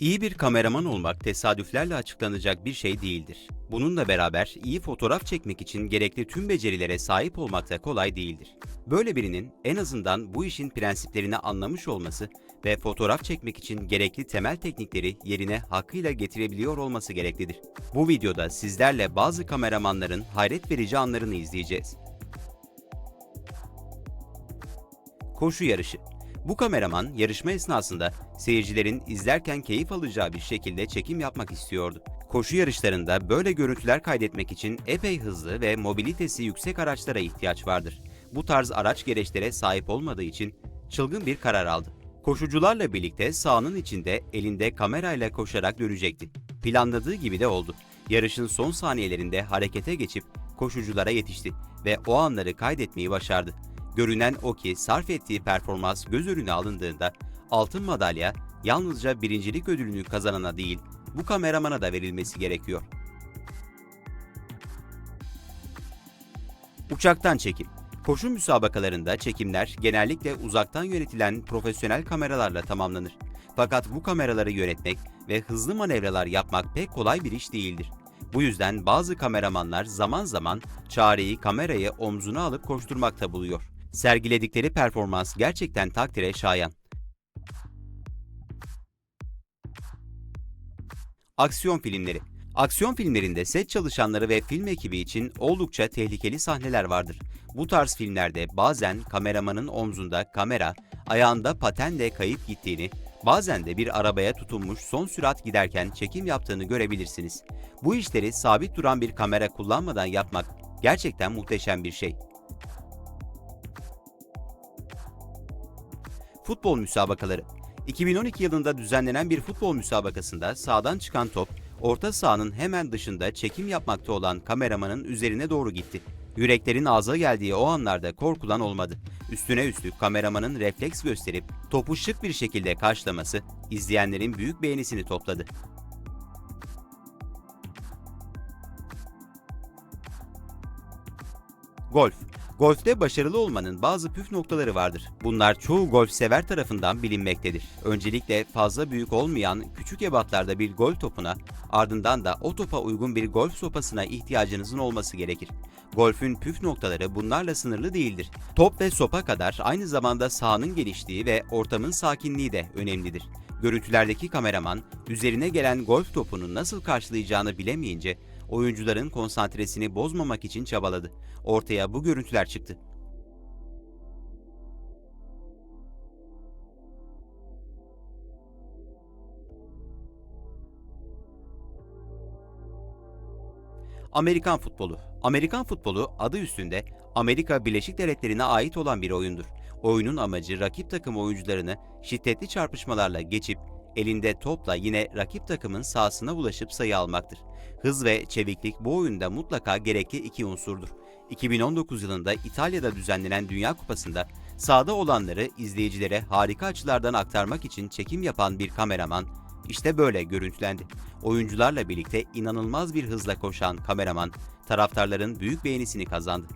İyi bir kameraman olmak tesadüflerle açıklanacak bir şey değildir. Bununla beraber iyi fotoğraf çekmek için gerekli tüm becerilere sahip olmak da kolay değildir. Böyle birinin en azından bu işin prensiplerini anlamış olması ve fotoğraf çekmek için gerekli temel teknikleri yerine hakkıyla getirebiliyor olması gereklidir. Bu videoda sizlerle bazı kameramanların hayret verici anlarını izleyeceğiz. Koşu yarışı. Bu kameraman yarışma esnasında seyircilerin izlerken keyif alacağı bir şekilde çekim yapmak istiyordu. Koşu yarışlarında böyle görüntüler kaydetmek için epey hızlı ve mobilitesi yüksek araçlara ihtiyaç vardır. Bu tarz araç gereçlere sahip olmadığı için çılgın bir karar aldı. Koşucularla birlikte sahanın içinde elinde kamerayla koşarak dönecekti. Planladığı gibi de oldu. Yarışın son saniyelerinde harekete geçip koşuculara yetişti ve o anları kaydetmeyi başardı. Görünen o ki sarf ettiği performans göz önüne alındığında altın madalya yalnızca birincilik ödülünü kazanana değil, bu kameramana da verilmesi gerekiyor. Uçaktan çekim. Koşu müsabakalarında çekimler genellikle uzaktan yönetilen profesyonel kameralarla tamamlanır. Fakat bu kameraları yönetmek ve hızlı manevralar yapmak pek kolay bir iş değildir. Bu yüzden bazı kameramanlar zaman zaman çareyi kamerayı omzuna alıp koşturmakta buluyor. Sergiledikleri performans gerçekten takdire şayan. Aksiyon filmleri. Aksiyon filmlerinde set çalışanları ve film ekibi için oldukça tehlikeli sahneler vardır. Bu tarz filmlerde bazen kameramanın omzunda kamera, ayağında patenle kayıp gittiğini, bazen de bir arabaya tutunmuş son sürat giderken çekim yaptığını görebilirsiniz. Bu işleri sabit duran bir kamera kullanmadan yapmak gerçekten muhteşem bir şey. Futbol müsabakaları 2012 yılında düzenlenen bir futbol müsabakasında sağdan çıkan top, orta sahanın hemen dışında çekim yapmakta olan kameramanın üzerine doğru gitti. Yüreklerin ağza geldiği o anlarda korkulan olmadı. Üstüne üstlük kameramanın refleks gösterip topu şık bir şekilde karşılaması izleyenlerin büyük beğenisini topladı. Golf. Golfte başarılı olmanın bazı püf noktaları vardır. Bunlar çoğu golf sever tarafından bilinmektedir. Öncelikle fazla büyük olmayan küçük ebatlarda bir golf topuna, ardından da o topa uygun bir golf sopasına ihtiyacınızın olması gerekir. Golfün püf noktaları bunlarla sınırlı değildir. Top ve sopa kadar aynı zamanda sahanın genişliği ve ortamın sakinliği de önemlidir. Görüntülerdeki kameraman üzerine gelen golf topunu nasıl karşılayacağını bilemeyince oyuncuların konsantresini bozmamak için çabaladı. Ortaya bu görüntüler çıktı. Amerikan futbolu. Amerikan futbolu adı üstünde Amerika Birleşik Devletleri'ne ait olan bir oyundur. Oyunun amacı rakip takım oyuncularını şiddetli çarpışmalarla geçip elinde topla yine rakip takımın sahasına ulaşıp sayı almaktır. Hız ve çeviklik bu oyunda mutlaka gerekli iki unsurdur. 2019 yılında İtalya'da düzenlenen Dünya Kupası'nda sahada olanları izleyicilere harika açılardan aktarmak için çekim yapan bir kameraman işte böyle görüntülendi. Oyuncularla birlikte inanılmaz bir hızla koşan kameraman taraftarların büyük beğenisini kazandı.